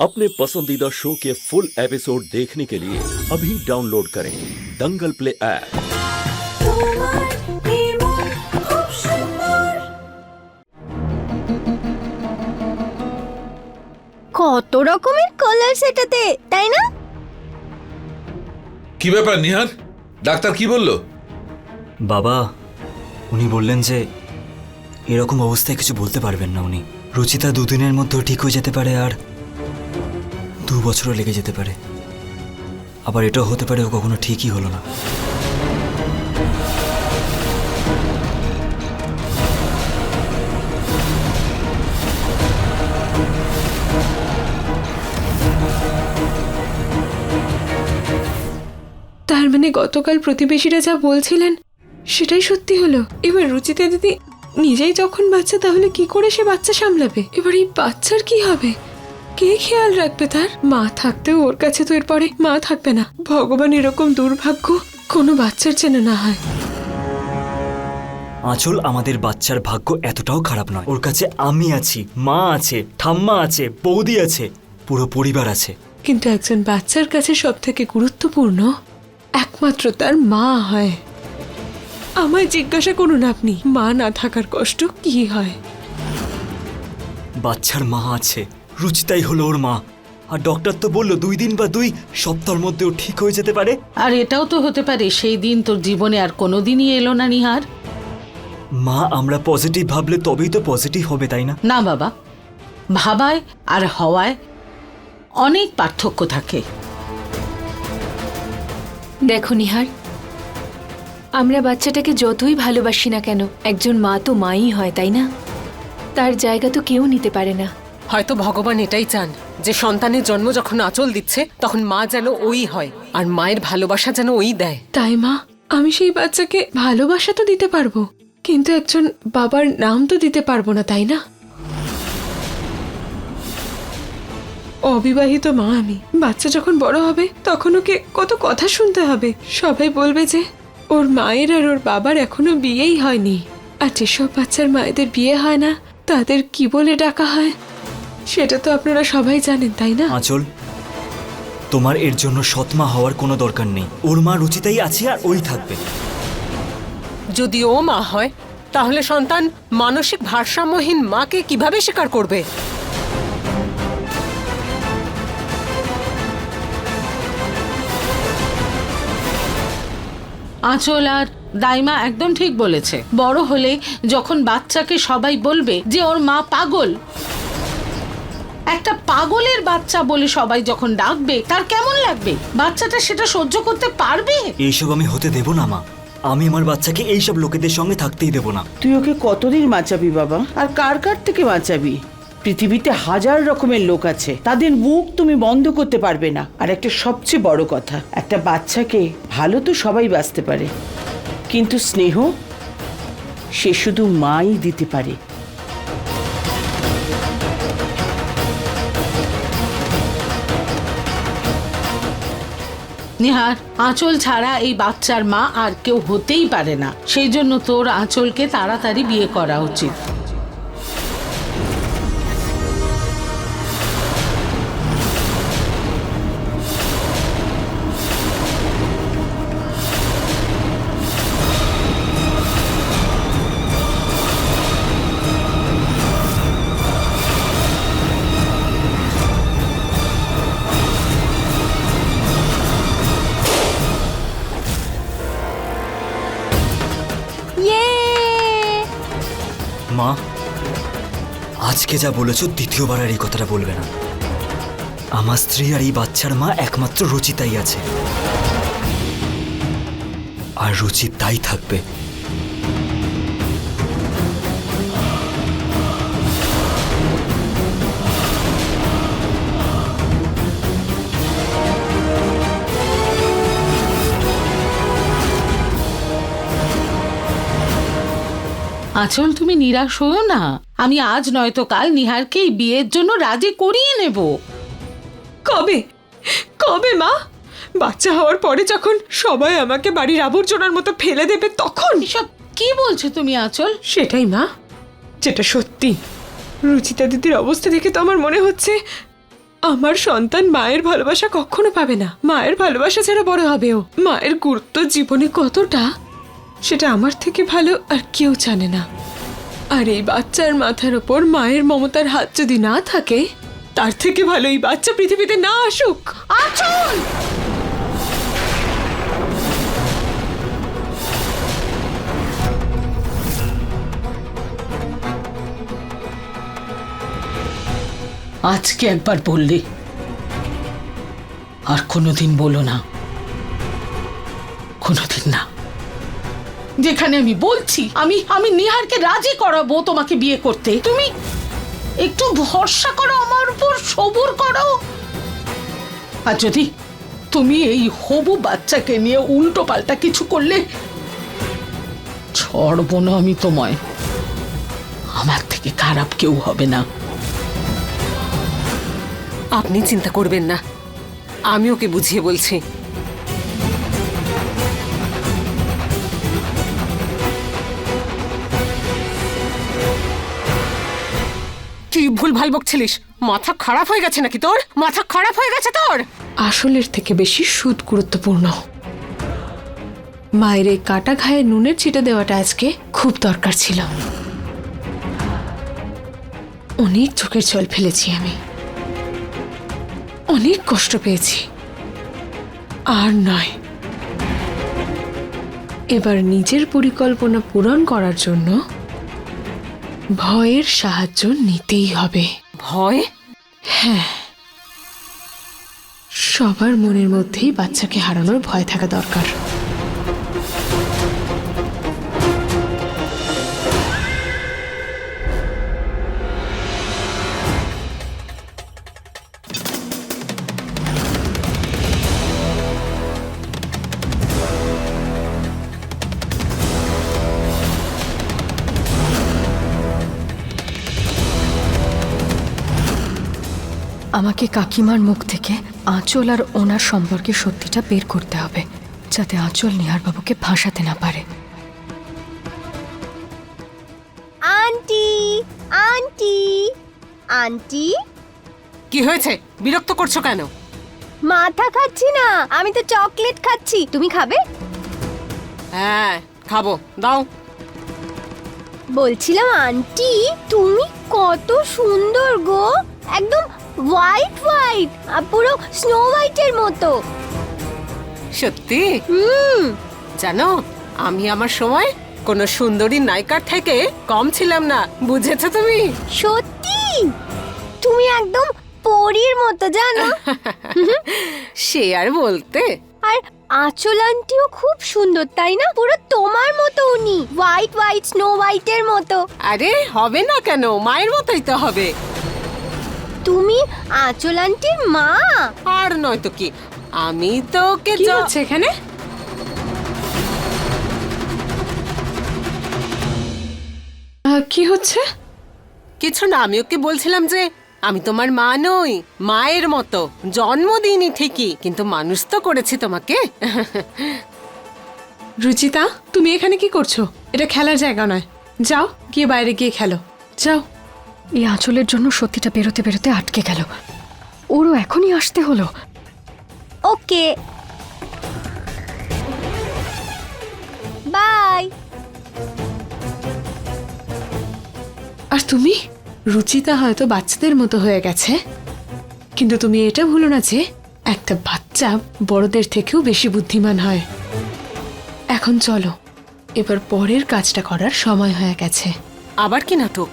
अपने पसंदीदा शो के फुल एपिसोड देखने के लिए अभी डाउनलोड करें दंगल प्ले ऐप তোমার নির্মল খুব সুন্দর কত রকমের কালার সেটাতে তাই না কি ব্যাপার নিহার ডাক্তার কি বলল বাবা উনি বললেন যে এরকম অবস্থায় কিছু বলতে পারবেন না উনি রুচিতা দুদিনের মধ্যেও ঠিক হয়ে যেতে পারে আর দু বছরও লেগে যেতে পারে। আবার এটাও হতে পারে ও কখনো ঠিকই হলো না। তার মানে গতকাল প্রতিবেশীরা যা বলছিলেন, সেটাই সত্যি হলো। এবার রুচিতা দিদি নিজেই যখন বাচ্চা, তাহলে কি করে সে বাচ্চা সামলাবে? এবার এই বাচ্চার কি হবে? কে খেয়াল রাখবে তার? মা থাকতেও ওর কাছে তো এরপরে মা থাকবে না। ভগবান এরকম দুর্ভাগ্য কোনো বাচ্চার যেন না হয়। আঁচল আমাদের বাচ্চার ভাগ্য এতটাও খারাপ নয়। ওর কাছে আমি আছি মা আছে ঠাম্মা আছে বৌদি আছে পুরো পরিবার আছে। কিন্তু একজন বাচ্চার কাছে সব থেকে গুরুত্বপূর্ণ একমাত্র তার মা হয়। আমায় জিজ্ঞাসা করুন আপনি মা না থাকার কষ্ট কি হয়? বাচ্চার মা আছে রুচিতাই হলো ওর মা। আর ডক্টর তো বলল দুই দিন বা দুই সপ্তাহের মধ্যে ও ঠিক হয়ে যেতে পারে। আর এটাও তো হতে পারে সেই দিন তোর জীবনে আর কোনোদিনই এলো না নিহার। মা আমরা পজিটিভ ভাবলে তবেই তো পজিটিভ হবে তাই না? না বাবা ভাবায় আর হওয়ায় অনেক পার্থক্য থাকে। দেখো নিহার আমরা বাচ্চাটাকে যতই ভালোবাসি না কেন একজন মা তো মাই হয় তাই না? তার জায়গা তো কেউ নিতে পারে না। হয়তো ভগবান এটাই চান, যে সন্তানের জন্ম যখন আঁচল দিচ্ছে, তখন মা যেন ওই হয়, আর মায়ের ভালোবাসা যেন ওই দেয়। তাই মা, আমি সেই বাচ্চাকে ভালোবাসা তো দিতে পারব, কিন্তু একজন বাবার নাম তো দিতে পারব না, তাই না? অবিবাহিত মা আমি, বাচ্চা যখন বড় হবে, তখন ওকে কত কথা শুনতে হবে। সবাই বলবে যে, ওর মায়ের আর ওর বাবার এখনও বিয়েই হয়নি। আর যেসব বাচ্চার মায়েদের বিয়ে হয় না, তাদের কি বলে ডাকা হয়? সেটা তো আপনারা সবাই জানেন তাই না? আঁচল তোমার এর জন্য সৎমা হওয়ার কোনো দরকার নেই। ওর মা রুচিতাই আছে আর ওই থাকবে। যদি ও মা হয় তাহলে সন্তান মানসিক ভারসাম্যহীন মাকে কীভাবে স্বীকার করবে? আঁচল আর দাইমা একদম ঠিক বলেছে। বড় হলে যখন বাচ্চাকে সবাই বলবে যে ওর মা পাগল একটা পাগলের বাচ্চা বলে সবাই যখন ডাকবে তার কেমন লাগবে? বাচ্চাটা সেটা সহ্য করতে পারবে? এইসব আমি হতে দেব না মা। আমি আমার বাচ্চাকে এইসব লোকেদের সঙ্গে থাকতেই দেব না। তুই ওকে কতদিন বাঁচাবি বাবা? আর কার কার থেকে বাঁচাবি? পৃথিবীতে হাজার রকমের লোক আছে। তাদের মুখ তুমি বন্ধ করতে পারবে না। আর একটা সবচেয়ে বড় কথা একটা বাচ্চাকে ভালো তো সবাই বাঁচতে পারে। কিন্তু স্নেহ সে শুধু মাই দিতে পারে। নিহার আঁচল ছাড়া এই বাচ্চার মা আর কেউ হতেই পারে না। সেই জন্য তোর আঁচলকে তাড়াতাড়ি বিয়ে করা উচিত। মা, আজকে যা বলেছ দ্বিতীয়বার আর এই কথাটা বলবে না। আমার স্ত্রী আর এই বাচ্চার মা একমাত্র রুচিতাই আছে। আর রুচি তাই থাকবে আঁচল তুমি নিরাশ হও না। আমি আজ নয়তো কাল নিহারকে এই বিয়ের জন্য রাজি করিয়ে নেব। কবে? কবে মা? বাচ্চা হওয়ার পরে যখন সবাই আমাকে বাড়ির আবর্জনার মতো ফেলে দেবে তখন? সব কি বলছো তুমি আচল? সেটাই মা যেটা সত্যি। রুচিতা দিদির অবস্থা দেখে তো আমার মনে হচ্ছে আমার সন্তান মায়ের ভালোবাসা কখনো পাবে না। মায়ের ভালোবাসা ছাড়া বড় হবে ও। মায়ের গুরুত্ব জীবনে কতটা? সেটা আমার থেকে ভালো আর কেউ জানে না। আর এই বাচ্চার মাথার ওপর মায়ের মমতার হাত যদি না থাকে তার থেকে ভালো এই বাচ্চা পৃথিবীতে না আসুক। আজকে একবার বললি আর কোনোদিন বলো না। কোনোদিন না। যেখানে আমি বলছি, আমি আমি নিহারকে রাজি করাবো তোমাকে বিয়ে করতে। তুমি একটু ভরসা করো, আমার উপর সবুর করো। আর যদি তুমি এই হবু বাচ্চাকে নিয়ে উল্টো পাল্টা কিছু করলে, ছড়বো না আমি তোমায়। আমার থেকে খারাপ কেউ হবে না। আপনি চিন্তা করবেন না। আমি ওকে বুঝিয়ে বলছি। কি ভুল ভালো বকছিলিস মাথা খারাপ হয়ে গেছে নাকি তোর? মাথা খারাপ হয়ে গেছে তোর? আসলের থেকে বেশি সুদ গুরুত্বপূর্ণ। মায়ের এই কাটা ঘায়ে নুনের ছিটে দেওয়াটা আজকে খুব দরকার ছিল। অনেক চোখের জল ফেলেছি আমি। অনেক কষ্ট পেয়েছি। আর নয়। এবার নিজের পরিকল্পনা পূরণ করার জন্য ভয়ের সাহায্য নিতেই হবে। ভয়? হ্যাঁ। সবার মনের মধ্যেই বাচ্চাকে হারানোর ভয় থাকা দরকার। আমাকে কাকিমার মুখ থেকে আঁচল আর ওনার সম্পর্কে সত্যিটা বের করতে হবে যাতে আঁচল নিহারবাবুকে ভাসাতে না পারে। Aunty aunty aunty. কি হয়েছে? বিরক্ত করছ কেন? মাথা খাচ্ছি না আমি তো চকলেট খাচ্ছি। তুমি খাবে? হ্যাঁ খাব। দাও। বলছিলাম আন্টি তুমি কত সুন্দর গো। একদম হোয়াইট হোয়াইট পুরো স্নো হোয়াইটের মতো। সত্যি? হুম। জানো আমি আমার সময় কোনো সুন্দরী নায়িকার থেকে কম ছিলাম না বুঝেছ তুমি? সত্যি? তুমি একদম পরীর মতো জানো? সে আর বলতে? আর আঁচল আন্টিও খুব সুন্দর তাই না? পুরো তোমার মতো উনি হোয়াইট হোয়াইট স্নো হোয়াইটের মতো। আরে হবে না কেন মায়ের মতোই তো হবে। তুমি আঁচল আন্টির মা। আর নয়তো কি আমি তো ওকে কি য- হচ্ছে এখানে? আহ, কি হচ্ছে? কিছু না আমি ওকে বলছিলাম যে আমি তোমার মা নই মায়ের মতো জন্ম দিইনি ঠিকই কিন্তু মানুষ তো করেছি তোমাকে। রুচিতা তুমি এখানে কি করছ? এটা খেলার জায়গা নয়। যাও গিয়ে বাইরে গিয়ে খেলো। যাও। এই আঁচলের জন্য সত্যিটা বেরোতে বেরোতে আটকে গেল। ওরও এখনই আসতে হলো। ওকে। বাই। আর তুমি? রুচিতা হয়তো বাচ্চাদের মতো হয়ে গেছে। কিন্তু তুমি এটা ভুলো না যে একটা বাচ্চা বড়দের থেকেও বেশি বুদ্ধিমান হয়। এখন চলো এবার পরের কাজটা করার সময় হয়ে গেছে। আবার কি নাটক?